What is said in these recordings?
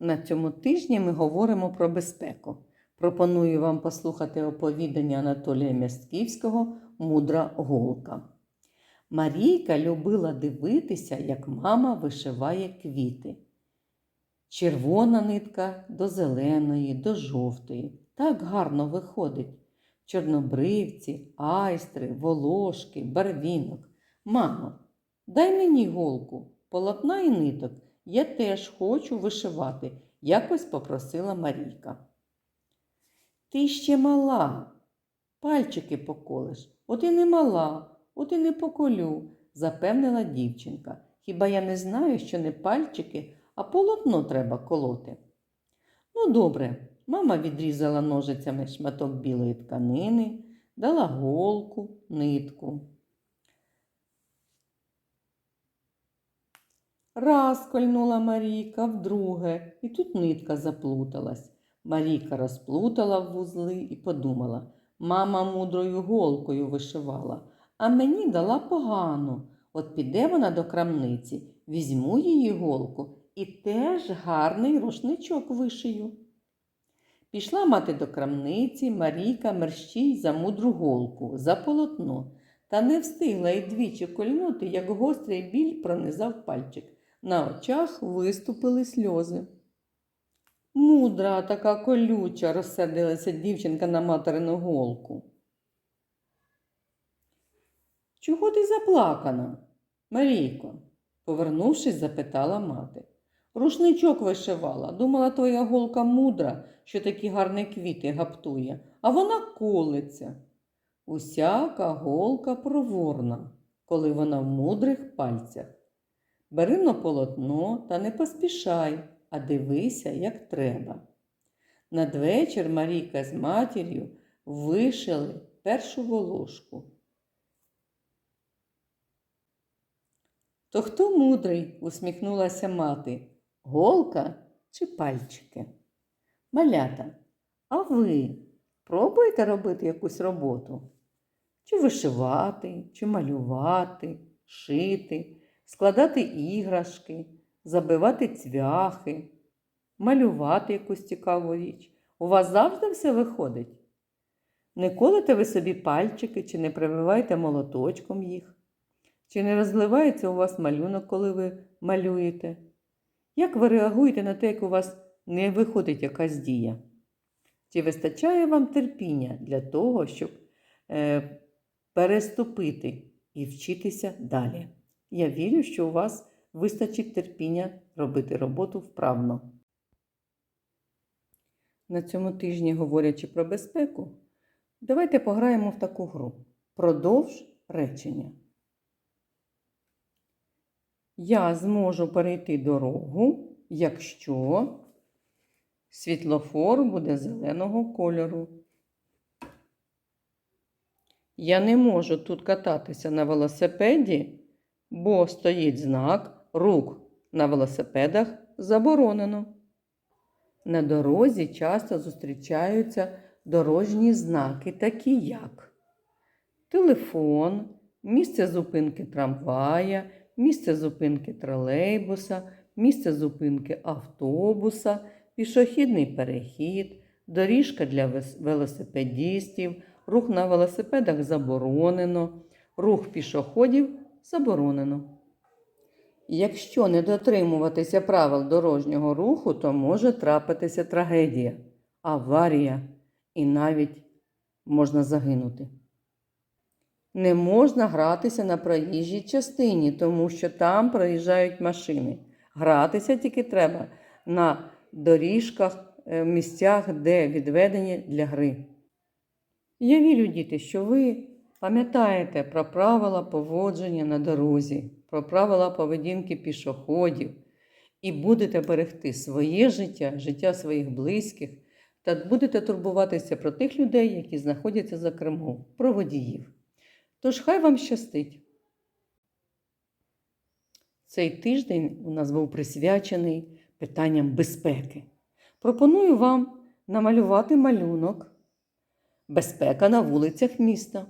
На цьому тижні ми говоримо про безпеку. Пропоную вам послухати оповідання Анатолія Мястківського Мудра голка. Марійка любила дивитися, як мама вишиває квіти. Червона нитка до зеленої, до жовтої. Так гарно виходить. Чорнобривці, айстри, волошки, барвінок. Мамо, дай мені голку, полотна і ниток. Я теж хочу вишивати, якось попросила Марійка. Ти ще мала, пальчики поколиш. От і не мала, от і не поколю, запевнила дівчинка. Хіба я не знаю, що не пальчики, а полотно треба колоти. Ну, добре, мама відрізала ножицями шматок білої тканини, дала голку, нитку. Раз кольнула Марійка, вдруге, і тут нитка заплуталась. Марійка розплутала вузли і подумала мама мудрою голкою вишивала, а мені дала погану. От піде вона до крамниці, візьму її голку і теж гарний рушничок вишию. Пішла мати до крамниці, Марійка мерщій за мудру голку, за полотно, та не встигла й двічі кольнути, як гострий біль пронизав пальчик. На очах виступили сльози. Мудра така колюча, розсердилася дівчинка на материну голку. Чого ти заплакана, Марійко? повернувшись, запитала мати. Рушничок вишивала, думала, твоя голка мудра, що такі гарні квіти гаптує, а вона колиться. Усяка голка проворна, коли вона в мудрих пальцях. Бери на полотно та не поспішай, а дивися, як треба. Надвечір Марійка з матір'ю вишили першу волошку. То хто мудрий? усміхнулася мати. Голка чи пальчики? Малята, а ви пробуєте робити якусь роботу? Чи вишивати, чи малювати, шити, складати іграшки, забивати цвяхи, малювати якусь цікаву річ? У вас завжди все виходить? Не колите ви собі пальчики, чи не прививаєте молоточком їх? Чи не розливається у вас малюнок, коли ви малюєте? Як ви реагуєте на те, як у вас не виходить якась дія? Чи вистачає вам терпіння для того, щоб е, переступити і вчитися далі? Я вірю, що у вас вистачить терпіння робити роботу вправно. На цьому тижні, говорячи про безпеку, давайте пограємо в таку гру. Продовж речення. Я зможу перейти дорогу, якщо світлофор буде зеленого кольору. Я не можу тут кататися на велосипеді, бо стоїть знак рук на велосипедах заборонено. На дорозі часто зустрічаються дорожні знаки, такі як телефон, місце зупинки трамвая місце зупинки тролейбуса, місце зупинки автобуса, пішохідний перехід, доріжка для велосипедістів, рух на велосипедах заборонено, рух пішоходів заборонено. Якщо не дотримуватися правил дорожнього руху, то може трапитися трагедія, аварія і навіть можна загинути. Не можна гратися на проїжджій частині, тому що там проїжджають машини. Гратися тільки треба на доріжках, місцях, де відведені для гри. Я вірю, діти, що ви пам'ятаєте про правила поводження на дорозі, про правила поведінки пішоходів і будете берегти своє життя, життя своїх близьких та будете турбуватися про тих людей, які знаходяться за кермом, про водіїв. Тож хай вам щастить. Цей тиждень у нас був присвячений питанням безпеки. Пропоную вам намалювати малюнок Безпека на вулицях міста.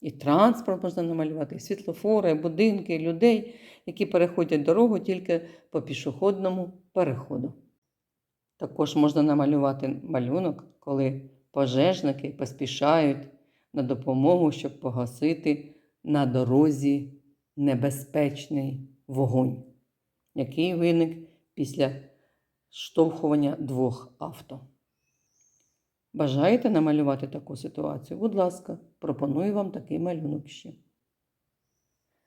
І транспорт можна намалювати, і світлофори, і будинки, і людей, які переходять дорогу тільки по пішохідному переходу. Також можна намалювати малюнок, коли пожежники поспішають на допомогу, щоб погасити на дорозі небезпечний вогонь, який виник після штовхування двох авто. Бажаєте намалювати таку ситуацію? Будь ласка, пропоную вам такий малюнок ще.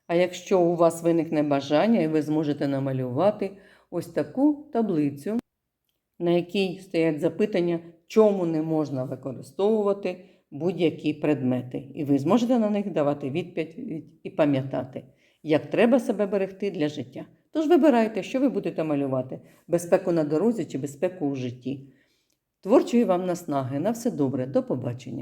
А якщо у вас виникне бажання, і ви зможете намалювати ось таку таблицю, на якій стоять запитання, чому не можна використовувати будь-які предмети. І ви зможете на них давати відповідь і пам'ятати, як треба себе берегти для життя. Тож вибирайте, що ви будете малювати: безпеку на дорозі чи безпеку у житті. Творчої вам наснаги. На все добре, до побачення!